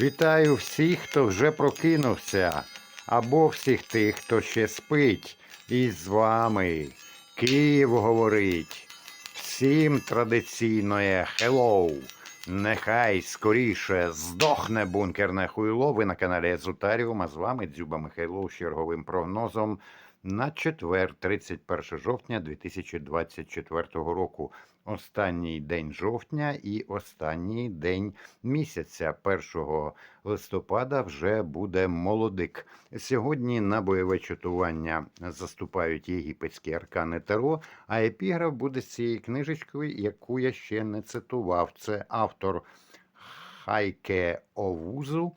Вітаю всіх, хто вже прокинувся, або всіх тих, хто ще спить. І з вами Київ говорить. Всім традиційне хеллоу. Нехай скоріше здохне бункерне хуйло. Ви на каналі Езотаріум, а з вами Дзюба Михайлов з черговим прогнозом на четвер, 31 жовтня 2024 року. Останній день жовтня і останній день місяця. 1 листопада вже буде молодик. Сьогодні на бойове чатування заступають єгипетські аркани Таро, а епіграф буде з цієї книжечки, яку я ще не цитував. Це автор Хайке Овузу.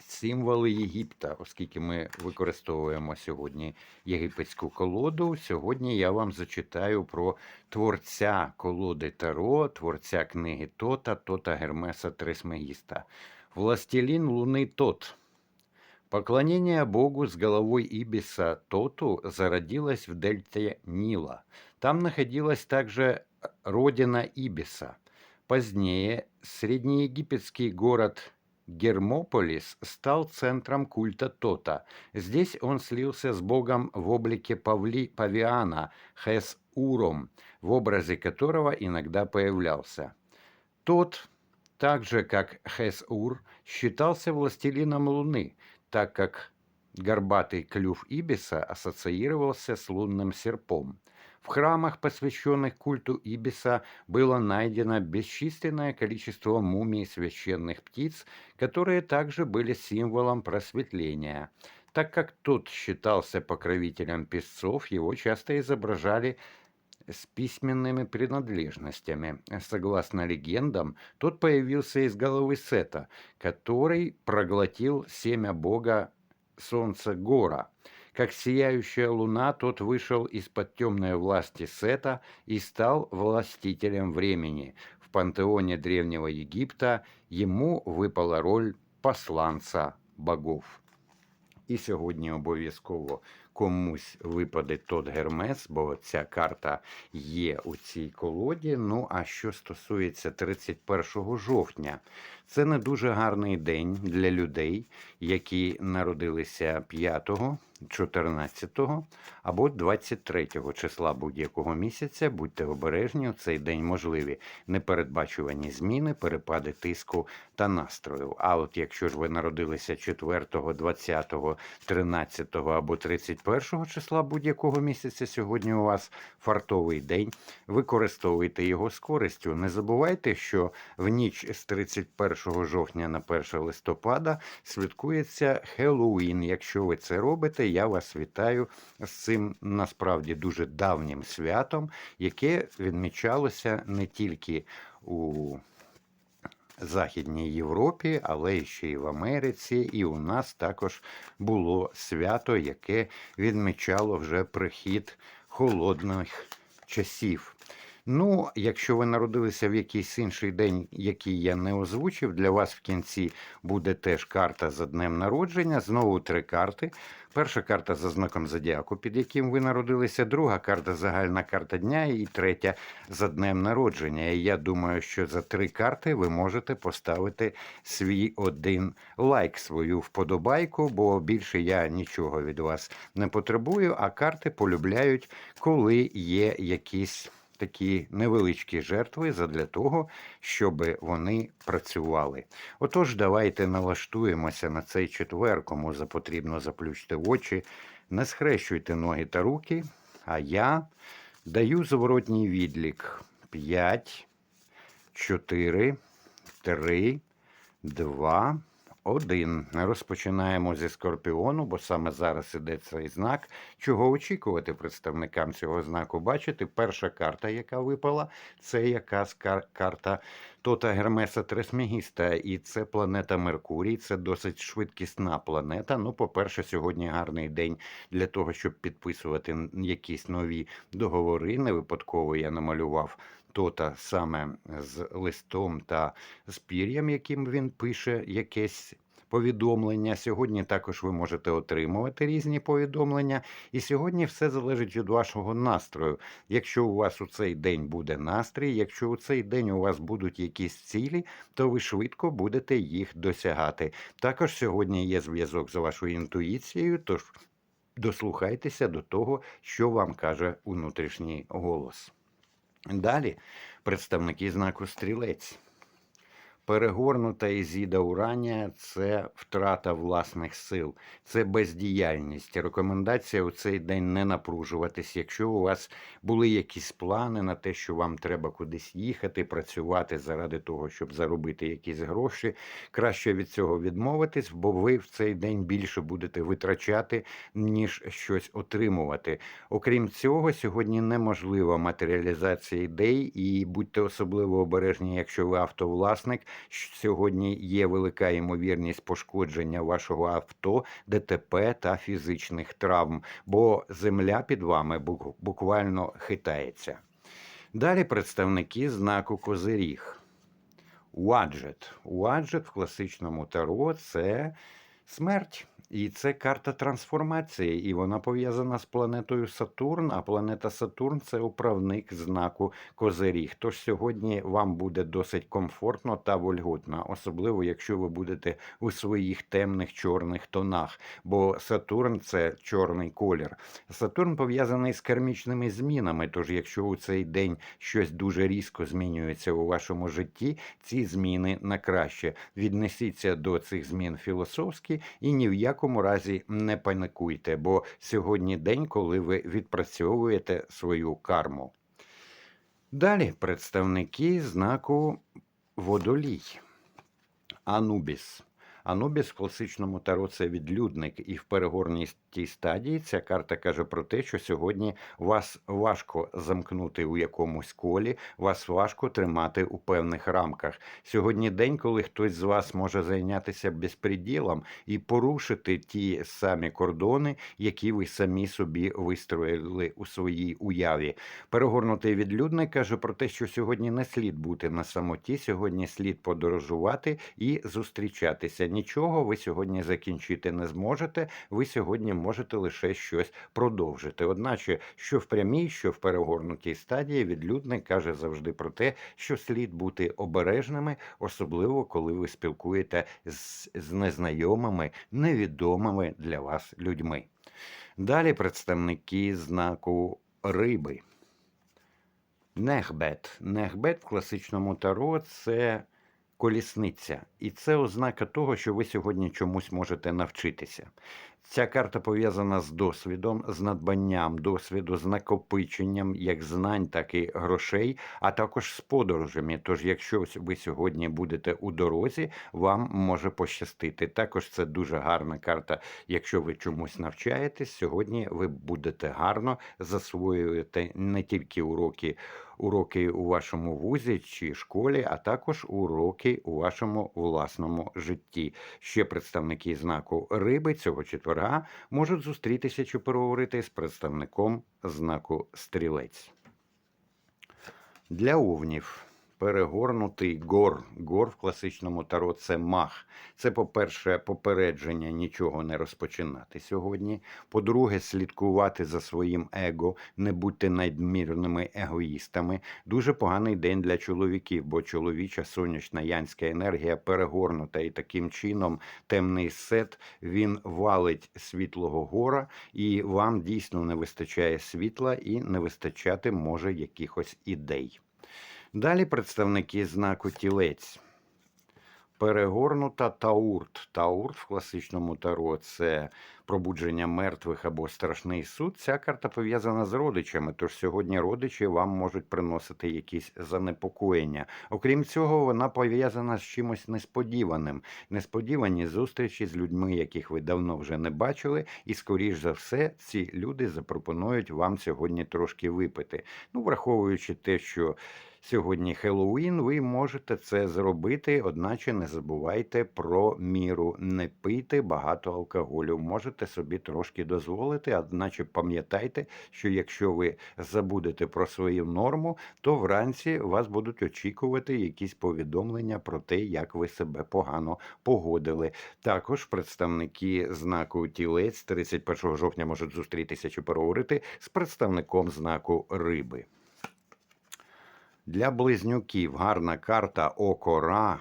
Символи Єгипта, оскільки ми використовуємо сьогодні єгипетську колоду. Сьогодні я вам зачитаю про творця колоди Таро, творця книги Тота, Тота Гермеса Трисмегіста. Властелин Луны Тот. Поклонение Богу с головой Ибиса Тоту зародилось в дельте Нила. Там находилась также родина Ибиса. Позднее среднеегипетский город Гермополис стал центром культа Тота. Здесь он слился с богом в облике павли, павиана Хес-Уром, в образе которого иногда появлялся. Тот, так же как Хес-Ур, считался властелином Луны, так как горбатый клюв Ибиса ассоциировался с лунным серпом. В храмах, посвященных культу Ибиса, было найдено бесчисленное количество мумий священных птиц, которые также были символом просветления. Так как тот считался покровителем песцов, его часто изображали с письменными принадлежностями. Согласно легендам, тот появился из головы Сета, который проглотил семя бога солнца Гора. Как сияющая луна, тот вышел из-под темной власти Сета и стал властителем времени. В пантеоне Древнего Египта ему выпала роль посланца богов. І сьогодні обов'язково комусь випаде тот Гермес, бо ця карта є у цій колоді. Ну а що стосується 31 жовтня, це не дуже гарний день для людей, які народилися 5, 14 або 23 числа будь-якого місяця. Будьте обережні, у цей день можливі непередбачувані зміни, перепади тиску та настрою. А от якщо ж ви народилися 4, 20, 13 або 31 числа будь-якого місяця, сьогодні у вас фартовий день, використовуйте його з користю. Не забувайте, що в ніч з 31 жовтня на 1 листопада святкується Хеллоуін. Якщо ви це робите, я вас вітаю з цим насправді дуже давнім святом, яке відмічалося не тільки у Західній Європі, але ще й в Америці, і у нас також було свято, яке відмічало вже прихід холодних часів. Ну, якщо ви народилися в якийсь інший день, який я не озвучив, для вас в кінці буде теж карта за днем народження. Знову три карти. Перша карта за знаком зодіаку, під яким ви народилися, друга карта загальна карта дня, і третя за днем народження. І я думаю, що за три карти ви можете поставити свій один лайк, свою вподобайку, бо більше я нічого від вас не потребую, а карти полюбляють, коли є якісь такі невеличкі жертви задля того, щоб вони працювали. Отож, давайте налаштуємося на цей четвер, кому потрібно заплющити очі, не схрещуйте ноги та руки, а я даю зворотній відлік 5, 4, 3, 2, один. Розпочинаємо зі скорпіону, бо саме зараз іде цей знак. Чого очікувати представникам цього знаку? Бачите, перша карта, яка випала, це кар- карта Тота Гермеса Тресмегіста, і це планета Меркурій. Це досить швидкісна планета. Ну, по-перше, сьогодні гарний день для того, щоб підписувати якісь нові договори. Не випадково я намалював. Тота саме з листом та з пір'ям, яким він пише якесь повідомлення. Сьогодні також ви можете отримувати різні повідомлення. І сьогодні все залежить від вашого настрою. Якщо у вас у цей день буде настрій, якщо у цей день у вас будуть якісь цілі, то ви швидко будете їх досягати. Також сьогодні є зв'язок з вашою інтуїцією, тож дослухайтеся до того, що вам каже внутрішній голос. Далі представники знаку стрілець. Перегорнута ізіда Уранія це втрата власних сил, це бездіяльність. Рекомендація у цей день не напружуватись. Якщо у вас були якісь плани на те, що вам треба кудись їхати, працювати заради того, щоб заробити якісь гроші, краще від цього відмовитись, бо ви в цей день більше будете витрачати, ніж щось отримувати. Окрім цього, сьогодні неможлива матеріалізація ідей, і будьте особливо обережні, якщо ви автовласник. Сьогодні є велика ймовірність пошкодження вашого авто, ДТП та фізичних травм, бо земля під вами буквально хитається. Далі представники знаку Козиріг. Уаджет. Уаджет в класичному таро це смерть. І це карта трансформації, і вона пов'язана з планетою Сатурн. А планета Сатурн це управник знаку Козиріг. Тож сьогодні вам буде досить комфортно та вольготно, особливо якщо ви будете у своїх темних чорних тонах. Бо Сатурн це чорний колір. Сатурн пов'язаний з кармічними змінами. Тож, якщо у цей день щось дуже різко змінюється у вашому житті, ці зміни на краще. Віднесіться до цих змін філософськи і ні в якому разі не паникуйте, бо сьогодні день, коли ви відпрацьовуєте свою карму. Далі представники знаку водолій. Анубіс. Анубіс в класичному таро це відлюдник, і в перегорністій стадії ця карта каже про те, що сьогодні вас важко замкнути у якомусь колі, вас важко тримати у певних рамках. Сьогодні день, коли хтось з вас може зайнятися безпреділом і порушити ті самі кордони, які ви самі собі вистроїли у своїй уяві. Перегорнутий відлюдник каже про те, що сьогодні не слід бути на самоті, сьогодні слід подорожувати і зустрічатися. Нічого ви сьогодні закінчити не зможете. Ви сьогодні можете лише щось продовжити. Одначе, що в прямій, що в перегорнутій стадії, відлюдник каже завжди про те, що слід бути обережними, особливо коли ви спілкуєте з, з незнайомими, невідомими для вас людьми. Далі представники знаку риби. Нехбет. Нехбет в класичному таро це колісниця. І це ознака того, що ви сьогодні чомусь можете навчитися. Ця карта пов'язана з досвідом, з надбанням досвіду, з накопиченням як знань, так і грошей, а також з подорожами. Тож, якщо ви сьогодні будете у дорозі, вам може пощастити. Також це дуже гарна карта. Якщо ви чомусь навчаєтесь, сьогодні ви будете гарно засвоювати не тільки уроки. Уроки у вашому вузі чи школі, а також уроки у вашому власному житті. Ще представники знаку риби цього четверга можуть зустрітися чи переговорити з представником знаку стрілець. Для овнів перегорнутий гор. Гор в класичному таро це мах. Це, по-перше, попередження нічого не розпочинати сьогодні. По-друге, слідкувати за своїм его, не будьте надмірними егоїстами. Дуже поганий день для чоловіків, бо чоловіча сонячна янська енергія перегорнута, і таким чином темний сет він валить світлого гора, і вам дійсно не вистачає світла і не вистачати може якихось ідей. Далі представники знаку тілець. Перегорнута таурт. Таурт в класичному таро це пробудження мертвих або страшний суд. Ця карта пов'язана з родичами, тож сьогодні родичі вам можуть приносити якісь занепокоєння. Окрім цього, вона пов'язана з чимось несподіваним. Несподівані зустрічі з людьми, яких ви давно вже не бачили, і, скоріш за все, ці люди запропонують вам сьогодні трошки випити. Ну, враховуючи те, що Сьогодні Хеллоуін, ви можете це зробити, одначе не забувайте про міру. Не пийте багато алкоголю. Можете собі трошки дозволити. Одначе пам'ятайте, що якщо ви забудете про свою норму, то вранці вас будуть очікувати якісь повідомлення про те, як ви себе погано погодили. Також представники знаку тілець 31 жовтня можуть зустрітися чи переговорити з представником знаку риби. Для близнюків гарна карта Окора,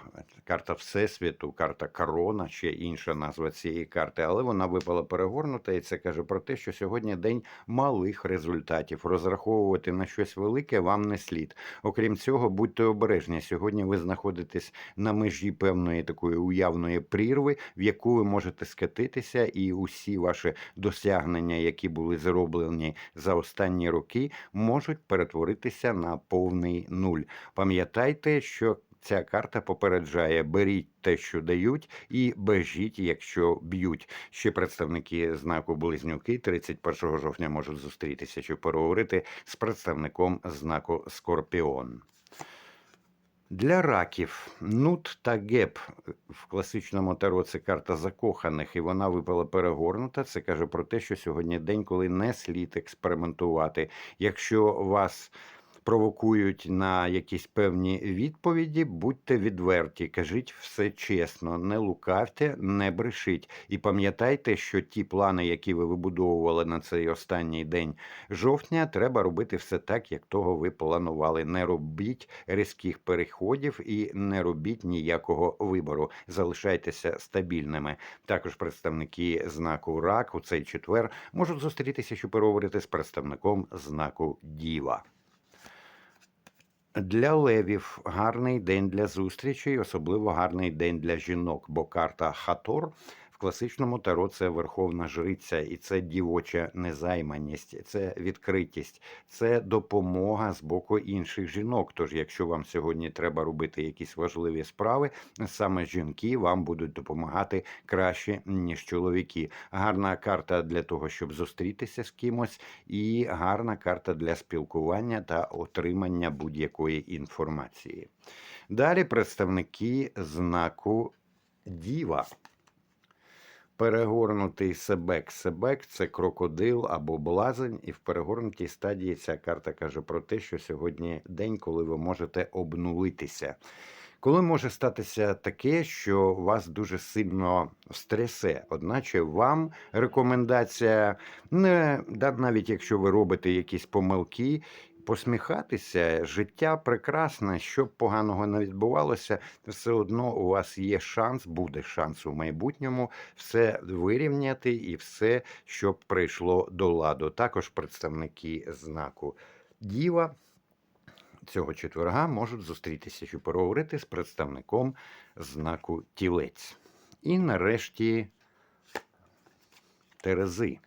карта Всесвіту, карта Корона, ще інша назва цієї карти, але вона випала перегорнута, і це каже про те, що сьогодні день малих результатів. Розраховувати на щось велике вам не слід. Окрім цього, будьте обережні. Сьогодні ви знаходитесь на межі певної такої уявної прірви, в яку ви можете скатитися, і усі ваші досягнення, які були зроблені за останні роки, можуть перетворитися на повний нуль. Пам'ятайте, що ця карта попереджає: беріть те, що дають, і бежіть, якщо б'ють. Ще представники знаку Близнюки 31 жовтня можуть зустрітися чи переговорити з представником знаку Скорпіон. Для раків нут та геп в класичному таро це карта закоханих, і вона випала перегорнута. Це каже про те, що сьогодні день, коли не слід експериментувати. Якщо вас провокують на якісь певні відповіді, будьте відверті, кажіть все чесно, не лукавте, не брешіть. І пам'ятайте, що ті плани, які ви вибудовували на цей останній день жовтня, треба робити все так, як того ви планували. Не робіть різких переходів і не робіть ніякого вибору. Залишайтеся стабільними. Також представники знаку РАК у цей четвер можуть зустрітися, щоб переговорити з представником знаку Діва. Для левів гарний день для зустрічей, особливо гарний день для жінок, бо карта Хатор класичному таро це верховна жриця, і це дівоча незайманість, це відкритість, це допомога з боку інших жінок. Тож, якщо вам сьогодні треба робити якісь важливі справи, саме жінки вам будуть допомагати краще ніж чоловіки. Гарна карта для того, щоб зустрітися з кимось, і гарна карта для спілкування та отримання будь-якої інформації. Далі представники знаку Діва. Перегорнутий себек. Себек це крокодил або блазень, і в перегорнутій стадії ця карта каже про те, що сьогодні день, коли ви можете обнулитися. Коли може статися таке, що вас дуже сильно стресе, одначе вам рекомендація не навіть якщо ви робите якісь помилки, посміхатися, життя прекрасне, що б поганого не відбувалося, все одно у вас є шанс, буде шанс у майбутньому все вирівняти і все, щоб прийшло до ладу. Також представники знаку Діва. Цього четверга можуть зустрітися, щоб поговорити з представником знаку тілець. І нарешті Терези.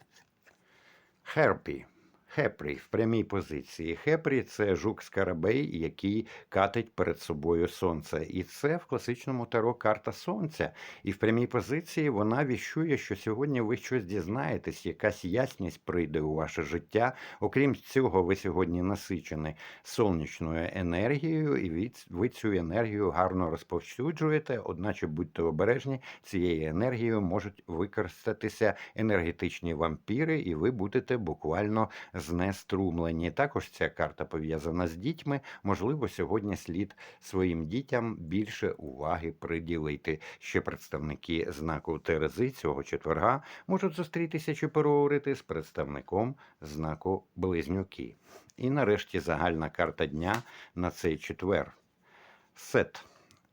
Херпі. Хепрі в прямій позиції. Хепрі це жук скарабей, який катить перед собою сонце. І це в класичному таро карта сонця. І в прямій позиції вона віщує, що сьогодні ви щось дізнаєтесь, якась ясність прийде у ваше життя. Окрім цього, ви сьогодні насичені сонячною енергією, і ви цю енергію гарно розповсюджуєте. Одначе будьте обережні, цією енергією можуть використатися енергетичні вампіри, і ви будете буквально знеструмлені. Також ця карта пов'язана з дітьми. Можливо, сьогодні слід своїм дітям більше уваги приділити. Ще представники знаку Терези цього четверга можуть зустрітися чи переговорити з представником знаку Близнюки. І нарешті загальна карта дня на цей четвер. Сет.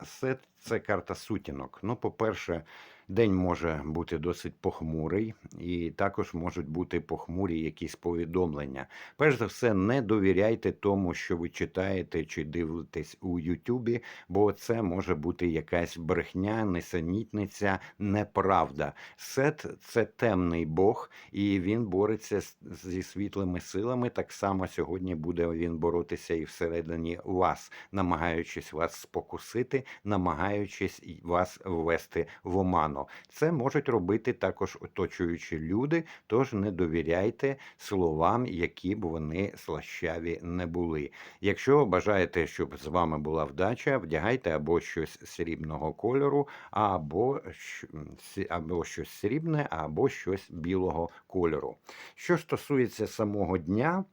Сет це карта сутінок. Ну, по-перше, День може бути досить похмурий, і також можуть бути похмурі якісь повідомлення. Перш за все, не довіряйте тому, що ви читаєте чи дивитесь у Ютубі, бо це може бути якась брехня, несенітниця, неправда. Сет це темний Бог, і він бореться зі світлими силами. Так само сьогодні буде він боротися і всередині вас, намагаючись вас спокусити, намагаючись вас ввести в оману. Погано. Це можуть робити також оточуючі люди, тож не довіряйте словам, які б вони слащаві не були. Якщо бажаєте, щоб з вами була вдача, вдягайте або щось срібного кольору, або, або щось срібне, або щось білого кольору. Що стосується самого дня,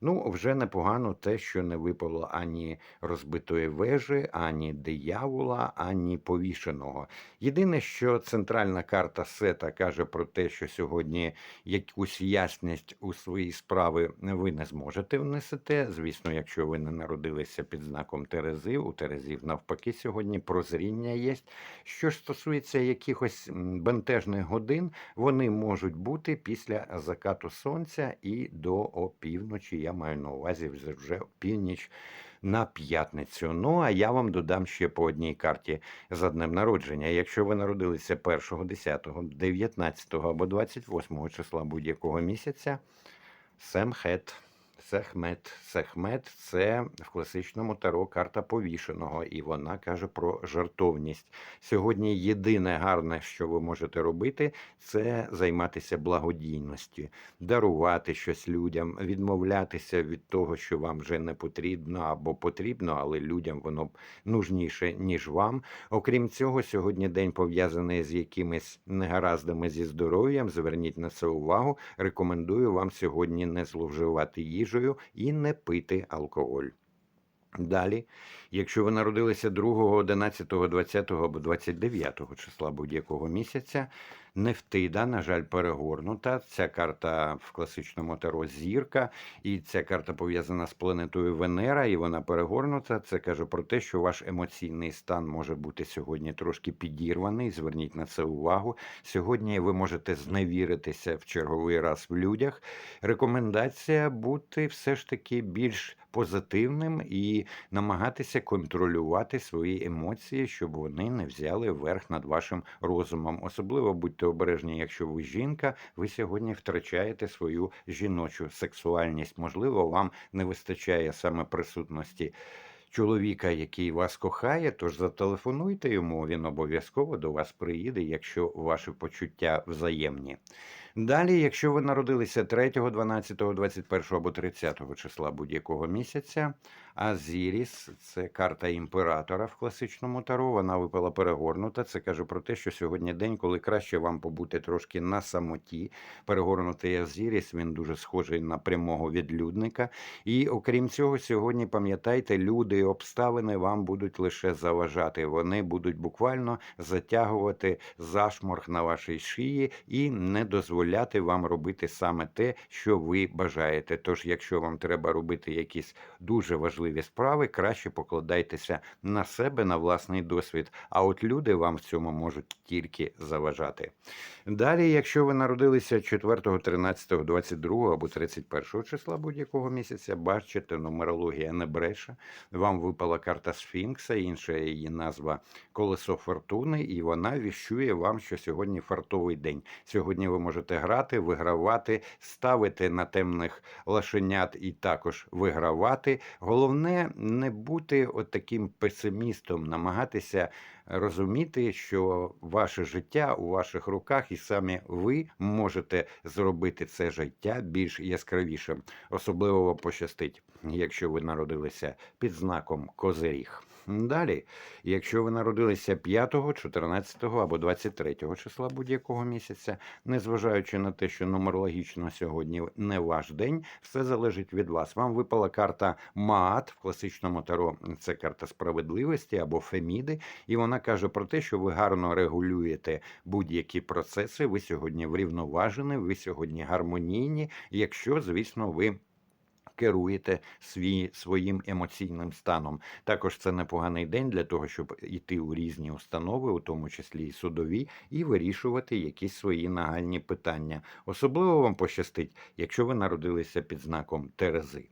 ну вже непогано те, що не випало ані розбитої вежі, ані диявола, ані повішеного. Єдине, що центральна карта сета каже про те, що сьогодні якусь ясність у свої справи ви не зможете внесете. Звісно, якщо ви не народилися під знаком Терези, у Терезів навпаки сьогодні прозріння є. Що ж стосується якихось бентежних годин, вони можуть бути після закату сонця і до опівночі. Я маю на увазі вже північ на п'ятницю. Ну а я вам додам ще по одній карті за днем народження. Якщо ви народилися 1, 10, 19 або 28 числа будь-якого місяця, Семхет. Сехмет. Сехмет це в класичному таро карта повішеного, і вона каже про жартовність. Сьогодні єдине гарне, що ви можете робити, це займатися благодійністю, дарувати щось людям, відмовлятися від того, що вам вже не потрібно або потрібно, але людям воно нужніше, ніж вам. Окрім цього, сьогодні день пов'язаний з якимись негараздами зі здоров'ям. Зверніть на це увагу. Рекомендую вам сьогодні не зловживати їжею і не пити алкоголь. Далі, якщо ви народилися 2, 11, 20 або 29 числа будь-якого місяця, Нефтида, на жаль, перегорнута. Ця карта в класичному таро зірка, і ця карта пов'язана з планетою Венера, і вона перегорнута. Це каже про те, що ваш емоційний стан може бути сьогодні трошки підірваний. Зверніть на це увагу. Сьогодні ви можете зневіритися в черговий раз в людях. Рекомендація бути все ж таки більш позитивним і намагатися контролювати свої емоції, щоб вони не взяли верх над вашим розумом. Особливо будьте обережні, якщо ви жінка, ви сьогодні втрачаєте свою жіночу сексуальність. Можливо, вам не вистачає саме присутності. Чоловіка, який вас кохає, тож зателефонуйте йому, він обов'язково до вас приїде, якщо ваші почуття взаємні. Далі, якщо ви народилися 3, 12, 21 або 30 числа будь-якого місяця, Азіріс це карта імператора в класичному таро. Вона випала перегорнута. Це каже про те, що сьогодні день, коли краще вам побути трошки на самоті. Перегорнутий Азіріс, він дуже схожий на прямого відлюдника. І окрім цього, сьогодні пам'ятайте, люди і обставини вам будуть лише заважати. Вони будуть буквально затягувати зашморг на вашій шиї і не дозволяти вам робити саме те, що ви бажаєте. Тож, якщо вам треба робити якісь дуже важливі справи, краще покладайтеся на себе, на власний досвід. А от люди вам в цьому можуть тільки заважати. Далі, якщо ви народилися 4, 13, 22 або 31 числа будь-якого місяця, бачите, нумерологія не бреше. Вам випала карта Сфінкса, інша її назва Колесо Фортуни, і вона віщує вам, що сьогодні фартовий день. Сьогодні ви можете грати, вигравати, ставити на темних лошенят і також вигравати. Головне не бути от таким песимістом, намагатися розуміти, що ваше життя у ваших руках, і самі ви можете зробити це життя більш яскравішим. Особливо пощастить, якщо ви народилися під знаком Козиріг. Далі, якщо ви народилися 5, 14 або 23 числа будь-якого місяця, незважаючи на те, що нумерологічно сьогодні не ваш день, все залежить від вас. Вам випала карта Маат в класичному таро. Це карта справедливості або Феміди, і вона каже про те, що ви гарно регулюєте будь-які процеси. Ви сьогодні врівноважені, ви сьогодні гармонійні, якщо, звісно, ви. Керуєте свій своїм емоційним станом. Також це непоганий день для того, щоб йти у різні установи, у тому числі і судові, і вирішувати якісь свої нагальні питання. Особливо вам пощастить, якщо ви народилися під знаком Терези.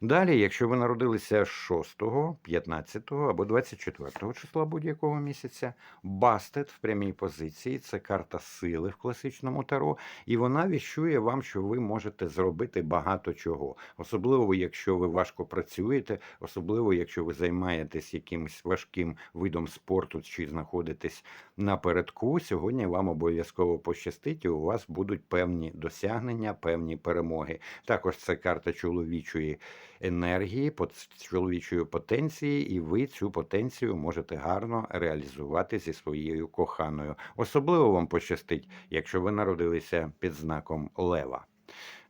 Далі, якщо ви народилися 6, 15 або 24 числа будь-якого місяця, Бастет в прямій позиції це карта сили в класичному таро, і вона віщує вам, що ви можете зробити багато чого. Особливо особливо якщо ви важко працюєте, особливо якщо ви займаєтесь якимось важким видом спорту чи знаходитесь напередку. Сьогодні вам обов'язково пощастить, і у вас будуть певні досягнення, певні перемоги. Також це карта чоловічої енергії, чоловічої потенції, і ви цю потенцію можете гарно реалізувати зі своєю коханою. Особливо вам пощастить, якщо ви народилися під знаком Лева.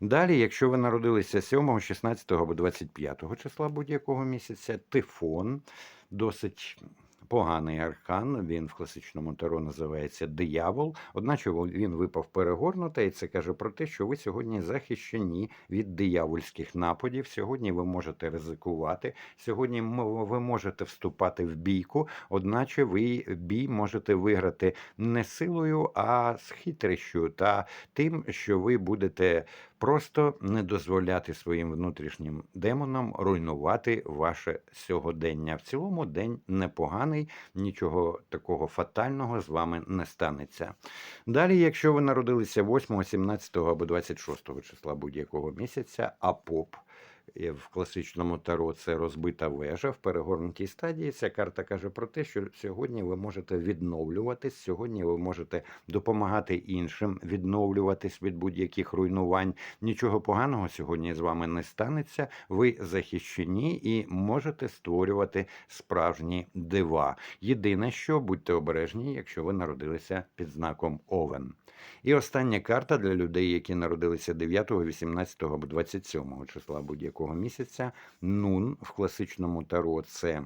Далі, якщо ви народилися 7, 16 або 25 числа будь-якого місяця, тифон досить поганий аркан. Він в класичному таро називається диявол. Одначе він випав перегорнуто, і це каже про те, що ви сьогодні захищені від диявольських нападів. Сьогодні ви можете ризикувати. Сьогодні ви можете вступати в бійку, одначе ви бій можете виграти не силою, а з хитрощю та тим, що ви будете просто не дозволяти своїм внутрішнім демонам руйнувати ваше сьогодення. В цілому день непоганий, нічого такого фатального з вами не станеться. Далі, якщо ви народилися 8, 17 або 26 числа будь-якого місяця, а поп в класичному таро це розбита вежа в перегорнутій стадії. Ця карта каже про те, що сьогодні ви можете відновлюватись, сьогодні ви можете допомагати іншим відновлюватись від будь-яких руйнувань. Нічого поганого сьогодні з вами не станеться. Ви захищені і можете створювати справжні дива. Єдине, що будьте обережні, якщо ви народилися під знаком Овен. І остання карта для людей, які народилися 9, 18 або 27 числа будь-якого місяця. Нун в класичному таро це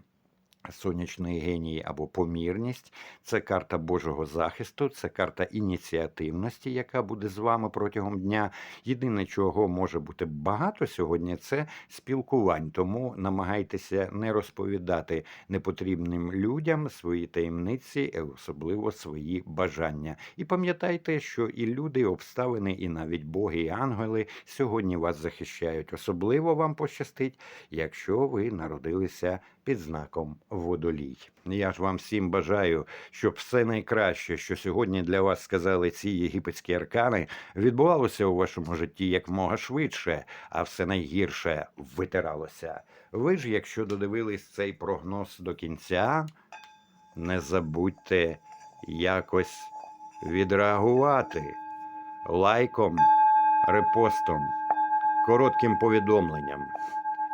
сонячний геній або помірність. Це карта Божого захисту, це карта ініціативності, яка буде з вами протягом дня. Єдине, чого може бути багато сьогодні, це спілкувань. Тому намагайтеся не розповідати непотрібним людям свої таємниці, е, особливо свої бажання. І пам'ятайте, що і люди, і обставини, і навіть боги, і ангели сьогодні вас захищають. Особливо вам пощастить, якщо ви народилися під знаком водолій. Я ж вам всім бажаю, щоб все найкраще, що сьогодні для вас сказали ці єгипетські аркани, відбувалося у вашому житті якмога швидше, а все найгірше витиралося. Ви ж, якщо додивились цей прогноз до кінця, не забудьте якось відреагувати лайком, репостом, коротким повідомленням.